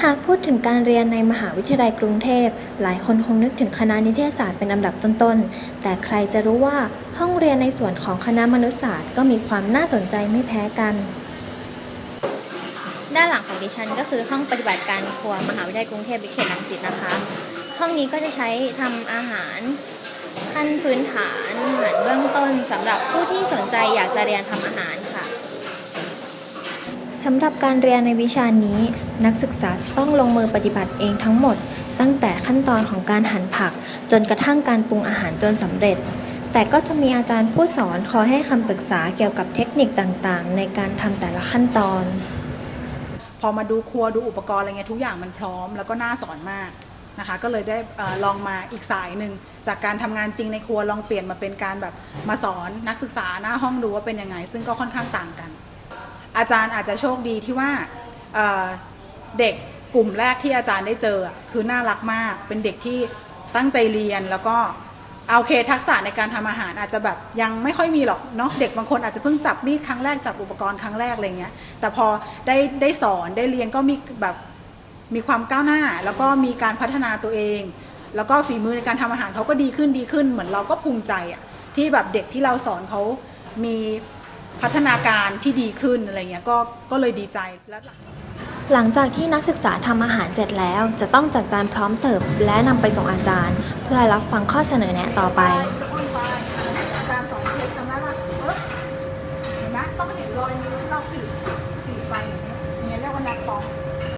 หากพูดถึงการเรียนในมหาวิทยาลัยกรุงเทพ หลายคนคงนึกถึงคณะนิเทศศาสตร์เป็นอันดับต้นๆ แต่ใครจะรู้ว่าห้องเรียนในส่วนของคณะมนุษยศาสตร์ก็มีความน่าสนใจไม่แพ้กัน ด้านหลังของดิฉันก็คือห้องปฏิบัติการครัวมหาวิทยาลัยกรุงเทพวิทยาลัยรังสิตนะคะ ห้องนี้ก็จะใช้ทำอาหารขั้นพื้นฐานอาหารเบื้องต้นสำหรับผู้ที่สนใจอยากจะเรียนทำอาหาร สำหรับการเรียนในวิชานี้ นักศึกษาต้องลงมือปฏิบัติเองทั้งหมด ตั้งแต่ขั้นตอนของการหั่นผัก จนกระทั่งการปรุงอาหารจนสำเร็จ แต่ก็จะมีอาจารย์ผู้สอนคอยให้คำปรึกษาเกี่ยวกับเทคนิคต่างๆ ในการทำแต่ละขั้นตอน พอมาดูครัวดูอุปกรณ์อะไรเงี้ยทุกอย่างมันพร้อม แล้วก็น่าสอนมากนะคะก็เลยได้ลองมาอีกสายหนึ่งจากการทำงานจริงในครัวลองเปลี่ยนมาเป็นการแบบมาสอนนักศึกษาหน้าห้องดูว่าเป็นยังไง ซึ่งก็ค่อนข้างต่างกัน อาจารย์อาจจะโชคดีที่ว่าเเด็กกลุ่มแรกที่อาจารย์ได้เจอคือน่ารักมาก เป็นเด็กที่ตั้งใจเรียนแล้วก็เอาเคทักษะในการทำอาหารอาจจะแบบยังไม่ค่อยมีหรอกเนาะเด็กบางคนอาจจะเพิ่งจับมีดครั้งแรกจับอุปกรณ์ครั้งแรกอะไรเงี้ยแต่พอได้ได้สอนได้เรียนก็มีแบบมีความก้าวหน้า แล้วก็มีการพัฒนาตัวเอง แล้วก็ฝีมือในการทำอาหารเขาก็ดีขึ้นดีขึ้น เหมือนเราก็ภูมิใจอะที่แบบเด็กที่เราสอนเขามี พัฒนาการที่ดีขึ้นอะไรเงี้ยก็ก็เลยดีใจแล้วหลังจากที่นักศึกษาทำอาหารเสร็จแล้ว จะต้องจัดจานพร้อมเสิร์ฟและนำไปส่งอาจารย์ เพื่อรับฟังข้อเสนอแนะต่อไปต้องเห็นรอยนิ้วเราขีดขีไปอย่างเงี้ยเรียกว่านักปอง